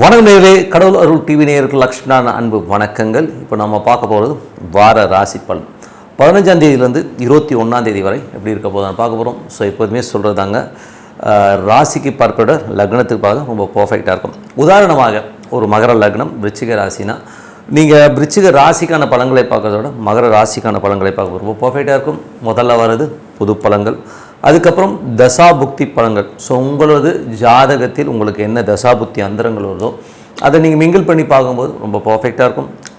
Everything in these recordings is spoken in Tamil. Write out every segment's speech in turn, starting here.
வணக்கம் நேரே கடவுள் அருள் டிவி நேயருக்கு லக்ஷ்மணான அன்பு வணக்கங்கள். இப்போ நம்ம பார்க்க போகிறது வார ராசி பலன். பதினஞ்சாம் தேதியிலேருந்து இருபத்தி ஒன்றாம் தேதி வரை எப்படி இருக்க போதும் பார்க்க போகிறோம் ஸோ எப்போதுமே சொல்கிறதாங்க ராசிக்கு பார்ப்பட லக்னத்துக்கு பார்க்க ரொம்ப பர்ஃபெக்டாக இருக்கும். உதாரணமாக ஒரு மகர லக்னம் விருச்சிக ராசினா நீங்கள் விருச்சிக ராசிக்கான பழங்களை பார்க்கறதோட விட மகர ராசிக்கான பழங்களை பார்க்க ரொம்ப பர்ஃபெக்டாக இருக்கும். முதல்ல வர்றது புது பழங்கள். அதுக்கப்புறம் தசாபுக்தி பலன்கள். ஸோ உங்களது ஜாதகத்தில் உங்களுக்கு என்ன தசாபுக்தி அந்தரங்கள் வருதோ அதை நீங்கள் மிங்கிள் பண்ணி பார்க்கும்போது ரொம்ப பர்ஃபெக்டாக இருக்கும்.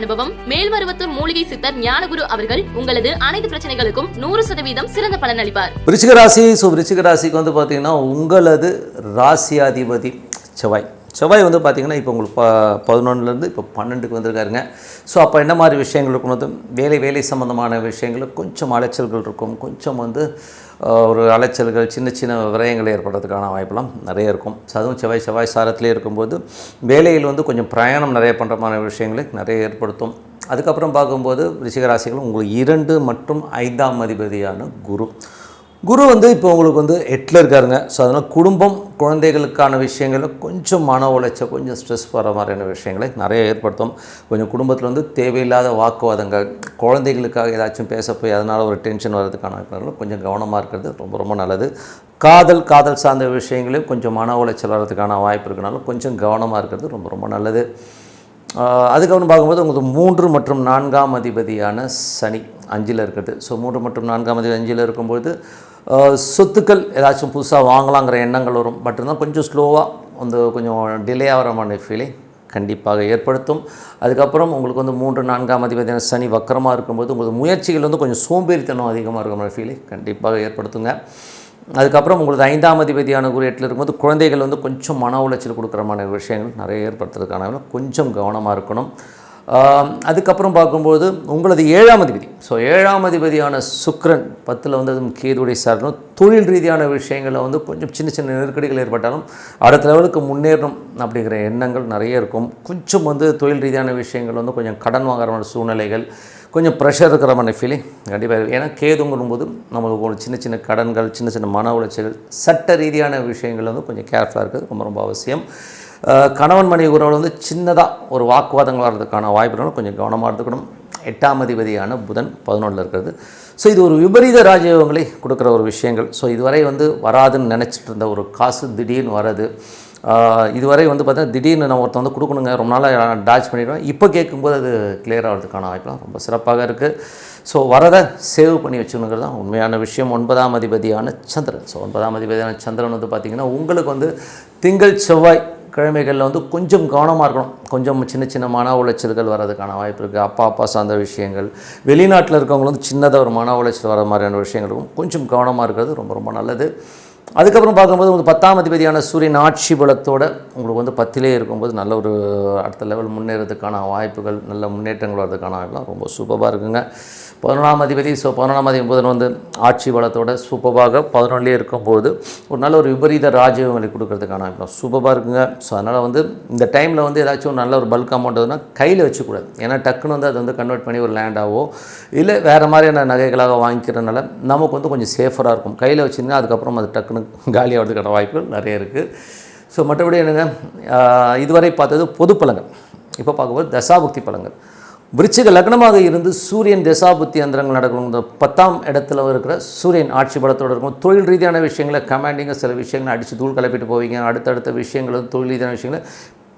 அனுபவம் மேல்மருவத்தூர் மூலிகை சித்தர் ஞானகுரு அவர்கள் உங்களது அனைத்து பிரச்சனைகளுக்கும் நூறு சதவீதம் சிறந்த பலன் அளிப்பார். விருச்சிக ராசி ஸோ விருச்சிக ராசிக்கு வந்து பார்த்தீங்கன்னா உங்களது ராசியாதிபதி செவ்வாய். செவ்வாய் வந்து பார்த்தீங்கன்னா இப்போ உங்களுக்கு ப பதினொன்றுலேருந்து இப்போ பன்னெண்டுக்கு வந்திருக்காருங்க. ஸோ அப்போ என்ன மாதிரி விஷயங்கள் இருக்கும் வந்து வேலை வேலை சம்மந்தமான விஷயங்களுக்கு கொஞ்சம் அலைச்சல்கள் இருக்கும். கொஞ்சம் வந்து ஒரு அலைச்சல்கள் சின்ன சின்ன விரயங்கள் ஏற்படுறதுக்கான வாய்ப்பெல்லாம் நிறைய இருக்கும். ஸோ அதுவும் செவ்வாய் செவ்வாய் சாரத்திலே இருக்கும்போது வேலையில் வந்து கொஞ்சம் பிரயாணம் நிறைய பண்ணுற மாதிரி விஷயங்களை நிறைய ஏற்படுத்தும். அதுக்கப்புறம் பார்க்கும்போது ரிஷிகராசிகள் உங்களுக்கு இரண்டு மற்றும் ஐந்தாம் அதிபதியான குரு. குரு வந்து இப்போ உங்களுக்கு வந்து எட்டில் இருக்காருங்க. ஸோ அதனால் குடும்பம் குழந்தைகளுக்கான விஷயங்களில் கொஞ்சம் மன உளைச்சல் கொஞ்சம் ஸ்ட்ரெஸ் வர மாதிரியான விஷயங்களை நிறைய ஏற்படுத்தும். கொஞ்சம் குடும்பத்தில் வந்து தேவையில்லாத வாக்குவாதங்கள் குழந்தைகளுக்காக ஏதாச்சும் பேச போய் அதனால் ஒரு டென்ஷன் வர்றதுக்கான கொஞ்சம் கவனமாக இருக்கிறது ரொம்ப ரொம்ப நல்லது. காதல் காதல் சார்ந்த விஷயங்களையும் கொஞ்சம் மன உளைச்சல் வர்றதுக்கான வாய்ப்பு இருக்கனால கொஞ்சம் கவனமாக இருக்கிறது ரொம்ப ரொம்ப நல்லது. அதுக்கப்புறம் பார்க்கும்போது உங்களுக்கு மூன்று மற்றும் நான்காம் அதிபதியான சனி அஞ்சில் இருக்கிறது ஸோ மூன்று மற்றும் நான்காம் அதிபதி அஞ்சில் இருக்கும்போது சொத்துக்கள் ஏதாச்சும் புதுசாக வாங்கலாங்கிற எண்ணங்கள் வரும். பட் இருந்தால் கொஞ்சம் ஸ்லோவாக வந்து கொஞ்சம் டிலே ஆகிற மாதிரி ஃபீலிங் கண்டிப்பாக ஏற்படுத்தும். அதுக்கப்புறம் உங்களுக்கு வந்து மூன்று நான்காம் அதிபதியான சனி வக்கரமாக இருக்கும்போது உங்களுக்கு முயற்சிகள் வந்து கொஞ்சம் சோம்பேறித்தனம் அதிகமாக இருக்கிற மாதிரி ஃபீலிங் கண்டிப்பாக ஏற்படுத்துங்க. அதுக்கப்புறம் உங்களுக்கு ஐந்தாம் அதிபதியான குரு எட்டில் இருக்கும்போது குழந்தைகள் வந்து கொஞ்சம் மன உளைச்சல் கொடுக்குற மாதிரி விஷயங்கள் நிறைய ஏற்படுத்துறதுக்கான கொஞ்சம் கவனமாக இருக்கணும். அதுக்கப்புறம் பார்க்கும்போது உங்களது ஏழாம் அதிபதி. ஸோ ஏழாம் அதிபதியான சுக்ரன் பத்தில் வந்து கேதுடைய சாரணும். தொழில் ரீதியான விஷயங்களில் வந்து கொஞ்சம் சின்ன சின்ன நெருக்கடிகள் ஏற்பட்டாலும் அடுத்த லெவலுக்கு முன்னேறணும் அப்படிங்கிற எண்ணங்கள் நிறைய இருக்கும். கொஞ்சம் வந்து தொழில் ரீதியான விஷயங்கள் வந்து கொஞ்சம் கடன் வாங்குற மாதிரி சூழ்நிலைகள் கொஞ்சம் ப்ரெஷர் இருக்கிற மாதிரி ஃபீலிங் கண்டிப்பாக இருக்கும். ஏன்னா கேதுங்கும்போது நம்மளுக்கு ஒரு சின்ன சின்ன கடன்கள் சின்ன சின்ன மன உளைச்சல் சட்ட ரீதியான விஷயங்கள் வந்து கொஞ்சம் கேர்ஃபுல்லாக இருக்கிறது ரொம்ப ரொம்ப அவசியம். கணவன் மனைவி உறவுல வந்து சின்னதாக ஒரு வாக்குவாதங்கள் வர்றதுக்கான வாய்ப்புகளும் கொஞ்சம் கவனமாக இருந்துக்கணும். எட்டாம் அதிபதியான புதன் பதினொன்றில் இருக்கிறது. ஸோ இது ஒரு விபரீத ராஜயோகங்களை கொடுக்குற ஒரு விஷயங்கள். ஸோ இதுவரை வந்து வராதுன்னு நினச்சிட்டு இருந்த ஒரு காசு திடீர்னு வரது இதுவரை வந்து பார்த்தீங்கன்னா திடீர்னு நான் ஒருத்தன் வந்து கொடுக்கணுங்க. ரொம்ப நாளாக டாச் பண்ணிடுவேன். இப்போ கேட்கும்போது அது கிளியர் ஆகிறதுக்கான வாய்ப்புலாம் ரொம்ப சிறப்பாக இருக்குது ஸோ வரதை சேவ் பண்ணி வச்சுக்கணுங்கிறது தான் உண்மையான விஷயம். ஒன்பதாம் அதிபதியான சந்திரன். ஸோ ஒன்பதாம் அதிபதியான சந்திரன் வந்து பார்த்திங்கன்னா உங்களுக்கு வந்து திங்கள் செவ்வாய் கிழமைகளில் வந்து கொஞ்சம் கவனமாக இருக்கணும். கொஞ்சம் சின்ன சின்ன மன உளைச்சல்கள் வர்றதுக்கான வாய்ப்பு இருக்குது அப்பா அப்பா சார்ந்த விஷயங்கள் வெளிநாட்டில் இருக்கவங்க வந்து சின்னதாக ஒரு மன உளைச்சல் வர மாதிரியான விஷயங்கள் இருக்கும். கொஞ்சம் கவனமாக இருக்கிறது ரொம்ப ரொம்ப நல்லது. அதுக்கப்புறம் பார்க்கும்போது உங்களுக்கு பத்தாம் அதிபதியான சூரியன் ஆட்சி பலத்தோடு உங்களுக்கு வந்து பத்திலே இருக்கும்போது நல்ல ஒரு அடுத்த லெவல் முன்னேறதுக்கான வாய்ப்புகள் நல்ல முன்னேற்றங்கள் வர்றதுக்கான வாய்ப்புலாம் ரொம்ப சூப்பராக இருக்குங்க. பதினொன்றாம் அதிபதி ஸோ பதினொன்றாம் அதிபதி புதன் வந்து ஆட்சி பலத்தோட சூப்பராக பதினொன்றிலே இருக்கும்போது ஒரு நல்ல ஒரு விபரீத ராஜ்யங்களை கொடுக்கறதுக்கான வாய்ப்புலாம் சூப்பராக இருக்குங்க. ஸோ அதனால் வந்து இந்த டைமில் வந்து ஏதாச்சும் ஒரு நல்ல ஒரு பல்க் அமௌண்ட் அதுனா கையில் வச்சுக்கூடாது. ஏன்னா டக்குன்னு வந்து அதை வந்து கன்வெர்ட் பண்ணி ஒரு லேண்டாவோ இல்லை வேறு மாதிரியான நகைகளாக வாங்கிக்கிறதுனால நமக்கு வந்து கொஞ்சம் சேஃபராக இருக்கும். கையில் வச்சுருந்தா அதுக்கப்புறம் அது டக்குன்னு காலியாகிறதுக்கான வாய்ப்புகள் நிறைய இருக்குது ஸோ மற்றபடி என்னங்க? இதுவரை பார்த்தது பொது பலங்கள் இப்போ பார்க்கும்போது தசாபுக்தி பழங்கள் விருச்சிக லக்னமாக இருந்து சூரியன் தசாபுத்தி அந்தரங்கள் நடக்கணும் இந்த பத்தாம் இடத்துல இருக்கிற சூரியன் ஆட்சி பலத்தோடு இருக்கும். தொழில் ரீதியான விஷயங்களை கமாண்டிங்க சில விஷயங்களை அடித்து தூள் கலப்பிட்டு போவீங்க. அடுத்தடுத்த விஷயங்கள் தொழில் ரீதியான விஷயங்களை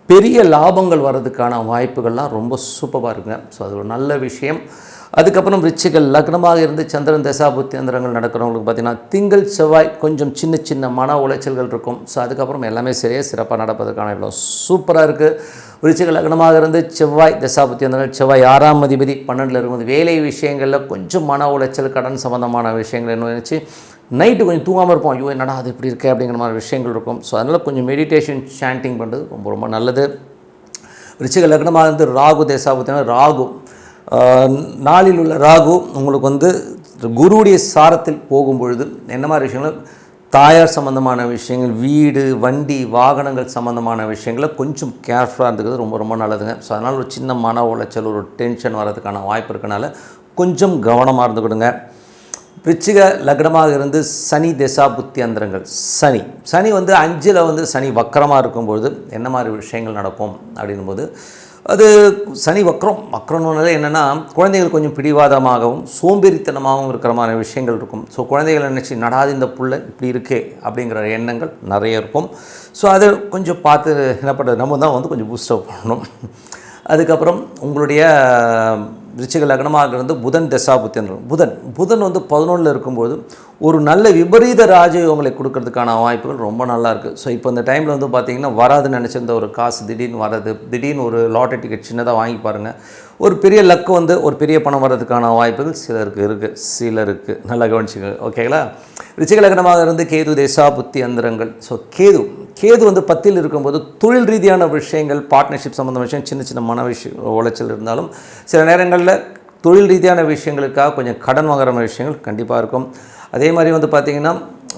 பெரிய லாபங்கள் வர்றதுக்கான வாய்ப்புகள்லாம் ரொம்ப சூப்பராக இருக்குங்க. ஸோ அது ஒரு நல்ல விஷயம். அதுக்கப்புறம் ரிச்சிகள் லக்னமாக இருந்து சந்திரன் தசாபுத்தி அந்தரங்கள் நடக்கிறவங்களுக்கு பார்த்தீங்கன்னா திங்கள் செவ்வாய் கொஞ்சம் சின்ன சின்ன மன உளைச்சல்கள் இருக்கும். ஸோ அதுக்கப்புறம் எல்லாமே சரியாக சிறப்பாக நடப்பதற்கான இடம். சூப்பராக இருக்குது விருச்சிக லக்னமாக இருந்து செவ்வாய் தசாபுத்தி அந்தரங்கள் செவ்வாய் ஆறாம் அதிபதி பன்னெண்டில் இருக்கும்போது வேலை விஷயங்களில் கொஞ்சம் மன உளைச்சல் கடன் சம்மந்தமான விஷயங்கள் என்ன நினச்சி நைட்டு கொஞ்சம் தூங்காமல் இருப்போம். ஐயோ என்னடா அது இப்படி இருக்கே அப்படிங்கிற மாதிரி விஷயங்கள் இருக்கும். ஸோ அதனால் கொஞ்சம் மெடிடேஷன் சாண்டிங் பண்ணுறது ரொம்ப ரொம்ப நல்லது. ரிச்சிகள் லக்னமாக இருந்து ராகு தேசாபுத்தினா ராகு நாளில் உள்ள ராகு உங்களுக்கு வந்து குருவுடைய சாரத்தில் போகும் பொழுது என்ன மாதிரி விஷயங்கள்? தாயார் சம்மந்தமான விஷயங்கள் வீடு வண்டி வாகனங்கள் சம்மந்தமான விஷயங்களை கொஞ்சம் கேர்ஃபுல்லாக இருந்துக்கிறது ரொம்ப ரொம்ப நல்லதுங்க. ஸோ அதனால் ஒரு சின்ன மன உளைச்சல் ஒரு டென்ஷன் வர்றதுக்கான வாய்ப்பு இருக்கனால கொஞ்சம் கவனமாக இருந்துக்கிடுங்க. பிச்சிக லக்னமாக இருந்து சனி திசா புத்தி அந்தரங்கள் சனி. சனி வந்து அஞ்சில் வந்து சனி வக்கரமாக இருக்கும்பொழுது என்ன மாதிரி விஷயங்கள் நடக்கும்? அப்படின்னும் போது அது சனி வக்ரம். வக்ரம்னால என்னென்னா குழந்தைகள் கொஞ்சம் பிடிவாதமாகவும் சோம்பேறித்தனமாகவும் இருக்கிற மாதிரி விஷயங்கள் இருக்கும். ஸோ குழந்தைகள் நினச்சி நடாது இந்த புள்ள இப்படி இருக்கே அப்படிங்கிற எண்ணங்கள் நிறைய இருக்கும். ஸோ அதை கொஞ்சம் பார்த்து என்ன பண்ணுறது? நம்ம தான் வந்து கொஞ்சம் பூஸ்டப் பண்ணணும். அதுக்கப்புறம் உங்களுடைய விருச்சிக லக்னமாக இருந்து புதன் தசாபுத்தியன். புதன் புதன் வந்து பதினொன்றில் இருக்கும்போது ஒரு நல்ல விபரீத ராஜயோகங்களை கொடுக்கறதுக்கான வாய்ப்புகள் ரொம்ப நல்லா இருக்குது ஸோ இப்போ இந்த டைமில் வந்து பார்த்திங்கன்னா வராதுன்னு நினச்சிருந்த ஒரு காசு திடீர்னு வராது திடீர்னு ஒரு லாட்டரி டிக்கெட் சின்னதாக வாங்கி பாருங்கள் ஒரு பெரிய லக்கு வந்து ஒரு பெரிய பணம் வர்றதுக்கான வாய்ப்புகள் சிலருக்கு இருக்குது சிலருக்கு. நல்லா கவனிச்சுங்க ஓகேங்களா ரிச்சிக லக்னமாக இருந்து கேது தேசா புத்தி அந்தரங்கள் ஸோ கேது கேது வந்து பத்தில் இருக்கும்போது தொழில் ரீதியான விஷயங்கள் பார்ட்னர்ஷிப் சம்மந்த விஷயம் சின்ன சின்ன மன விஷயம் உளைச்சல் இருந்தாலும் சில நேரங்களில் தொழில் ரீதியான விஷயங்களுக்காக கொஞ்சம் கடன் வாங்குற விஷயங்கள் கண்டிப்பாக இருக்கும். அதே மாதிரி வந்து பார்த்திங்கன்னா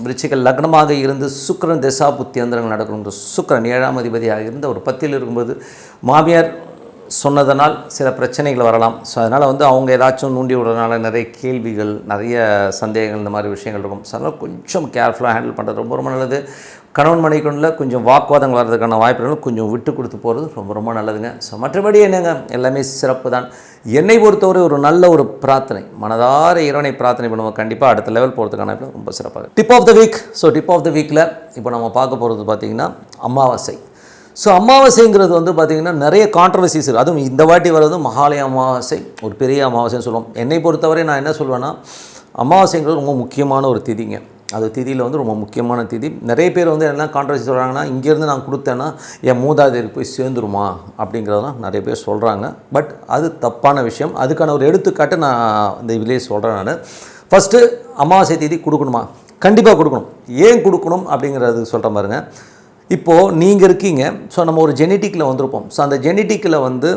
விருச்சிக லக்னமாக இருந்து சுக்கரன் திசா புத்தி அந்தரங்கள் நடக்கணும் சுக்கிரன் ஏழாம் அதிபதியாக இருந்து ஒரு பத்தில் இருக்கும்போது மாமியார் சொன்னதனால் சில பிரச்சனைகள் வரலாம். ஸோ அதனால் வந்து அவங்க ஏதாச்சும் நூண்டி விடுறதுனால நிறைய கேள்விகள் நிறைய சந்தேகங்கள் இந்த மாதிரி விஷயங்கள் இருக்கும். ஸோ அதனால் கொஞ்சம் கேர்ஃபுல்லாக ஹேண்டில் பண்ணுறது ரொம்ப ரொம்ப நல்லது. கணவன் மனைக்குள்ள கொஞ்சம் வாக்குவாதங்கள் வர்றதுக்கான வாய்ப்புகள் கொஞ்சம் விட்டு கொடுத்து போகிறது ரொம்ப ரொம்ப நல்லதுங்க. ஸோ மற்றபடி என்னங்க? எல்லாமே சிறப்பு தான். என்னை பொறுத்தவரை ஒரு நல்ல ஒரு பிரார்த்தனை மனதார இறைவனை பிரார்த்தனை பண்ணுவோம். கண்டிப்பாக அடுத்த லெவல் போகிறதுக்கான ரொம்ப சிறப்பாக tip of the week so tip of the வீக்கில் இப்போ நம்ம பார்க்க போகிறது பார்த்திங்கன்னா அமாவாசை. ஸோ அமாவாசைங்கிறது வந்து பார்த்திங்கன்னா நிறைய கான்ட்ரவர்சிஸ் இருக்குது அதுவும் இந்த வாட்டி வர்றது மகாலய அமாவாசை ஒரு பெரிய அமாவாசைன்னு சொல்லுவோம். என்னை பொறுத்தவரை நான் என்ன சொல்வேன்னா அமாவாசைங்கிறது ரொம்ப முக்கியமான ஒரு திதிங்க. அது திதியில் வந்து ரொம்ப முக்கியமான திதி. நிறைய பேர் வந்து என்ன கான்ட்ரவர்சி சொல்கிறாங்கன்னா இங்கேருந்து நான் கொடுத்தேன்னா என் மூதாதையருக்கு போய் சேர்ந்துருமா? அப்படிங்கிறதெல்லாம் நிறைய பேர் சொல்கிறாங்க பட் அது தப்பான விஷயம். அதுக்கான ஒரு எடுத்துக்காட்டு நான் இந்த இதிலே சொல்கிறேன் நான். ஃபஸ்ட்டு அமாவாசை தேதி கொடுக்கணுமா? கண்டிப்பாக கொடுக்கணும். ஏன் கொடுக்கணும் அப்படிங்கிறது சொல்கிற பாருங்க. இப்போது நீங்கள் இருக்கீங்க. ஸோ நம்ம ஒரு ஜெனட்டிக்கில் வந்திருப்போம். ஸோ அந்த ஜெனட்டிக்கில் வந்து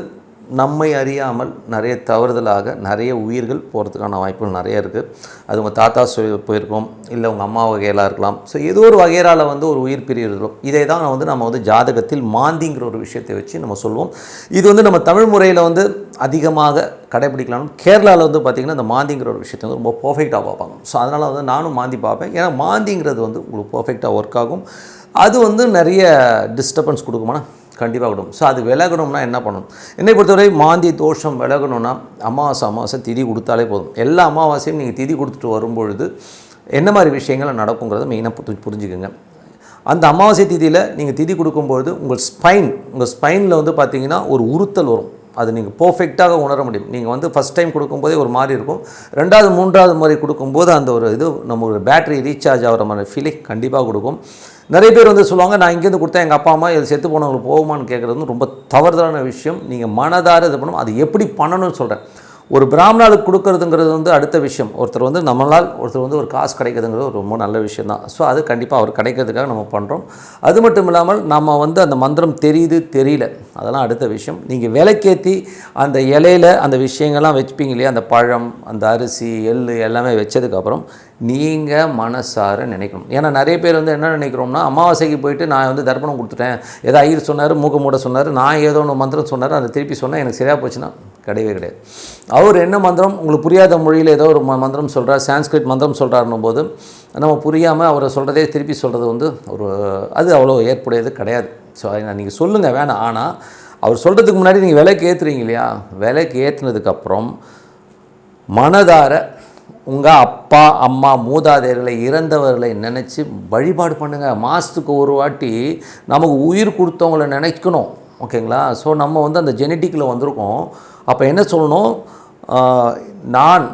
நம்மை அறியாமல் நிறைய தவறுதலாக நிறைய உயிர்கள் போகிறதுக்கான வாய்ப்புகள் நிறைய இருக்குது அது உங்கள் தாத்தா போயிருக்கோம். இல்லை உங்கள் அம்மா வகையெல்லாம் இருக்கலாம். ஸோ ஏதோ ஒரு வகையால் வந்து ஒரு உயிர் பிரியிருக்கிறோம் இதை தான் வந்து நம்ம வந்து ஜாதகத்தில் மாந்திங்கிற ஒரு விஷயத்தை வச்சு நம்ம சொல்லுவோம் இது வந்து நம்ம தமிழ் முறையில் வந்து அதிகமாக கடைபிடிக்கலாம் கேரளாவில் வந்து பார்த்திங்கன்னா இந்த மாந்திங்கிற ஒரு விஷயத்தை வந்து ரொம்ப பர்ஃபெக்டாக பார்ப்பாங்க. ஸோ அதனால் வந்து நானும் மாந்தி பார்ப்பேன். ஏன்னா மாந்திங்கிறது வந்து உங்களுக்கு பர்ஃபெக்டாக ஒர்க் ஆகும். அது வந்து நிறைய டிஸ்டர்பன்ஸ் கொடுக்குமாண்ணா கண்டிப்பாக விடும் ஸோ அது விலகணும்னா என்ன பண்ணணும்? என்னை பொறுத்தவரை மாந்தி தோஷம் விலகணும்னா அமாவாசை அமாவாசை திதி கொடுத்தாலே போதும். எல்லா அமாவாசையும் நீங்கள் திதி கொடுத்துட்டு வரும்பொழுது என்ன மாதிரி விஷயங்கள் நடக்குங்கிறத மெயினாக புரிஞ்சுக்கோங்க. அந்த அமாவாசை திதியில் நீங்கள் திதி கொடுக்கும்பொழுது உங்கள் ஸ்பைன் உங்கள் ஸ்பைனில் வந்து பார்த்தீங்கன்னா ஒரு உறுத்தல் வரும். அது நீங்கள் பர்ஃபெக்டாக உணர முடியும். நீங்கள் வந்து ஃபஸ்ட் டைம் கொடுக்கும்போதே ஒரு மாதிரி இருக்கும். ரெண்டாவது மூன்றாவது முறை கொடுக்கும்போது அந்த ஒரு இது நம்ம ஒரு பேட்டரி ரீசார்ஜ் ஆகிற மாதிரி ஃபீலிங் கண்டிப்பாக கொடுக்கும். நிறைய பேர் வந்து சொல்லுவாங்க நான் இங்கேருந்து கொடுத்தேன் எங்கள் அப்பா அம்மா இது செத்து போனவங்களுக்கு போகுமான்னு கேட்குறது வந்து ரொம்ப தவறுதலான விஷயம். நீங்கள் மனதார இது பண்ணணும் அது எப்படி பண்ணணும்னு சொல்கிறேன் ஒரு பிராமணாளுக்கு கொடுக்கறதுங்கிறது வந்து அடுத்த விஷயம். ஒருத்தர் வந்து நம்மளால் ஒருத்தர் வந்து ஒரு காசு கிடைக்கிறதுங்கிறது ஒரு ரொம்ப நல்ல விஷயம் தான். ஸோ அது கண்டிப்பாக அவர் கிடைக்கிறதுக்காக நம்ம பண்ணுறோம் அது மட்டும் இல்லாமல் நம்ம வந்து அந்த மந்திரம் தெரியுது தெரியல. அதெல்லாம் அடுத்த விஷயம். நீங்கள் விலைக்கேற்றி அந்த இலையில அந்த விஷயங்கள்லாம் வச்சுப்பீங்க இல்லையா? அந்த பழம் அந்த அரிசி எள் எல்லாமே வச்சதுக்கப்புறம் நீங்கள் மனசார நினைக்கணும். ஏன்னா நிறைய பேர் வந்து என்ன நினைக்கிறோம்னா அமாவாசைக்கு போயிட்டு நான் வந்து தர்ப்பணம் கொடுத்துட்டேன். ஏதோ ஐயர் சொன்னார் மூக்க மூட சொன்னார் நான் ஏதோ ஒன்று மந்திரம் சொன்னார் அதை திருப்பி சொன்னால் எனக்கு சரியாக போச்சுன்னா கிடையவே கிடையாது. அவர் என்ன மந்திரம் உங்களுக்கு புரியாத மொழியில் ஏதோ ஒரு ம- மந்திரம் சொல்கிறார் சான்ஸ்கிரிட் மந்திரம் சொல்கிறாருன்னும் போது நம்ம புரியாமல் அவரை சொல்கிறதே திருப்பி சொல்கிறது வந்து ஒரு அது அவ்வளோ ஏற்புடையது கிடையாது. ஸோ அதை நீங்கள் சொல்லுங்கள் வேணாம். ஆனால் அவர் சொல்கிறதுக்கு முன்னாடி நீங்கள் விலைக்கு ஏற்றுறீங்க இல்லையா? விலைக்கு ஏற்றுனதுக்கப்புறம் மனதார உங்கள் அப்பா அம்மா மூதாதையர்களை இறந்தவர்களை நினச்சி வழிபாடு பண்ணுங்கள் மாதத்துக்கு ஒரு வாட்டி நமக்கு உயிர் கொடுத்தவங்கள நினைக்கணும். ஓகேங்களா? ஸோ நம்ம வந்து அந்த ஜெனட்டிக்கில் வந்திருக்கோம். அப்போ என்ன சொல்லணும்? நான்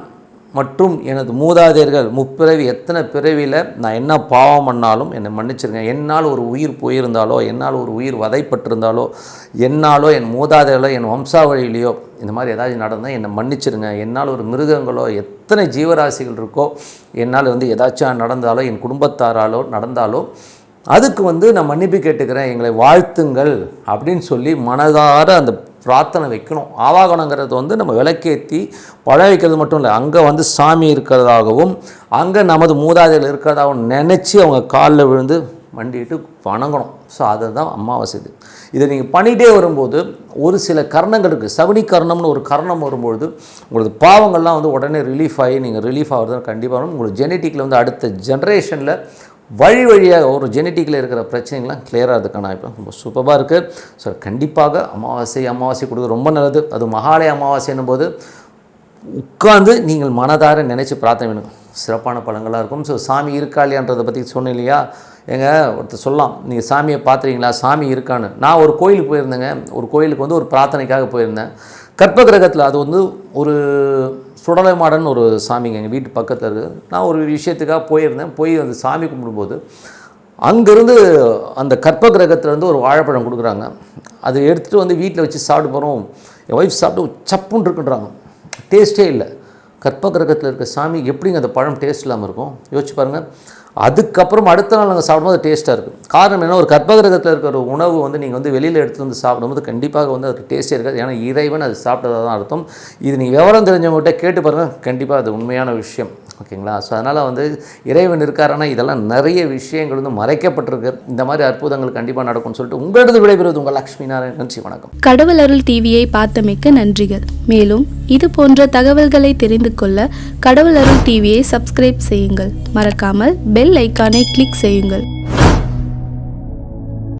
மற்றும் எனது மூதாதையர்கள் முப்பிறவி எத்தனை பிறவியில் நான் என்ன பாவம் பண்ணாலும் என்னை மன்னிச்சிருங்க. என்னால் ஒரு உயிர் போயிருந்தாலோ என்னால் ஒரு உயிர் வதைப்பட்டிருந்தாலோ என்னாலோ என் மூதாதையர்களோ என் வம்சாவழியிலையோ இந்த மாதிரி ஏதாச்சும் நடந்தால் என்னை மன்னிச்சிருங்க. என்னால் ஒரு மிருகங்களோ எத்தனை ஜீவராசிகள் இருக்கோ என்னால் வந்து ஏதாச்சும் நடந்தாலோ என் குடும்பத்தாராலோ நடந்தாலோ அதுக்கு வந்து நான் மன்னிப்பு கேட்டுக்கிறேன். எங்களை வாழ்த்துங்கள் அப்படின்னு சொல்லி மனதார அந்த பிரார்த்தனை வைக்கணும். ஆவாகனங்கிறது வந்து நம்ம விளக்கேற்றி பழ வைக்கிறது மட்டும் இல்லை அங்கே வந்து சாமி இருக்கிறதாகவும் அங்கே நமது மூதாதையில் இருக்கிறதாகவும் நினச்சி அவங்க காலில் விழுந்து மண்டிட்டு வணங்கணும். ஸோ அதுதான் அமாவாசை இது இதை நீங்கள் பண்ணிகிட்டே வரும்போது ஒரு சில கரணங்களுக்கு சகுனி கரணம்னு ஒரு கரணம் வரும்பொழுது உங்களது பாவங்கள்லாம் வந்து உடனே ரிலீஃப் ஆகி நீங்கள் ரிலீஃப் ஆகிறது கண்டிப்பாக வரும். உங்களுக்கு ஜெனட்டிக்கில் வந்து அடுத்த ஜென்ரேஷனில் வழி வழியாக ஒரு ஜெனட்டிக்கில் இருக்கிற பிரச்சனைகள்லாம் கிளியராக அதுக்கான இப்போ ரொம்ப சூப்பராக இருக்குது ஸோ கண்டிப்பாக அமாவாசை அமாவாசை கொடுக்குறது ரொம்ப நல்லது. அது மகாலய அமாவாசைன்னும் போது உட்கார்ந்து நீங்கள் மனதார நினச்சி பிரார்த்தனை வேணும் சிறப்பான பலங்களாக இருக்கும். ஸோ சாமி இருக்கா இல்லையான்றதை பற்றி சொன்னேன் இல்லையா? எங்க ஒருத்தர் சொல்லலாம். நீங்கள் சாமியை பார்த்துறீங்களா சாமி இருக்கான்னு. நான் ஒரு கோயிலுக்கு போயிருந்தேங்க. ஒரு கோயிலுக்கு வந்து ஒரு பிரார்த்தனைக்காக போயிருந்தேன். கற்ப கிரகத்தில் அது வந்து ஒரு சுடலைமாடன் ஒரு சாமிங்க எங்கள் வீட்டு பக்கத்தில் இருக்குது நான் ஒரு விஷயத்துக்காக போயிருந்தேன். போய் அந்த சாமி கும்பிடும்போது அங்கேருந்து அந்த கற்ப கிரகத்துலேருந்து ஒரு வாழைப்பழம் கொடுக்குறாங்க. அதை எடுத்துகிட்டு வந்து வீட்டில் வச்சு சாப்பிட்டு போகிறோம் என் ஒய்ஃப் சாப்பிட்டு சப்புன்னு இருக்குன்றாங்க. டேஸ்ட்டே இல்லை. கற்ப கிரகத்தில் இருக்க சாமி எப்படிங்க அந்த பழம் டேஸ்ட் இல்லாமல் இருக்கும்? யோசிச்சு பாருங்கள் அதுக்கப்புறம் அடுத்த நாள் நாங்கள் சாப்பிடும்போது டேஸ்ட்டாக இருக்கும். காரணம் என்ன ஒரு கற்பகிரகத்தில் இருக்கிற ஒரு உணவு வந்து நீங்கள் வந்து வெளியில் எடுத்து வந்து சாப்பிடும்போது கண்டிப்பாக வந்து அதுக்கு டேஸ்ட்டே இருக்காது. ஏன்னா இறைவன் அது சாப்பிட்டதாக தான் அர்த்தம். இது நீங்கள் விவரம் தெரிஞ்சவங்ககிட்ட கேட்டு பாருங்கள் கண்டிப்பாக அது உண்மையான விஷயம். ஓகேங்களா? ஸோ அதனால் வந்து இறைவன் இருக்காருன்னா இதெல்லாம் நிறைய விஷயங்கள் வந்து மறைக்கப்பட்டிருக்கு. இந்த மாதிரி அற்புதங்கள் கண்டிப்பாக நடக்கும்னு சொல்லிட்டு உங்களது விடைபெறுவது உங்கள் லக்ஷ்மி நாராயணன் நன்றி வணக்கம். கடவுள் அருள் டிவியை பார்த்தமைக்க நன்றிகள். மேலும் இது போன்ற தகவல்களை தெரிந்து கொள்ள கடவுள் அருள் டிவியை சப்ஸ்கிரைப் செய்யுங்கள். மறக்காமல் பெல் ஐக்கானை கிளிக் செய்யுங்கள்.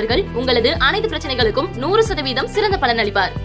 அவர்கள் உங்களது அனைத்து பிரச்சனைகளுக்கும் நூறு சதவீதம் சிறந்த பலன் அளிப்பார்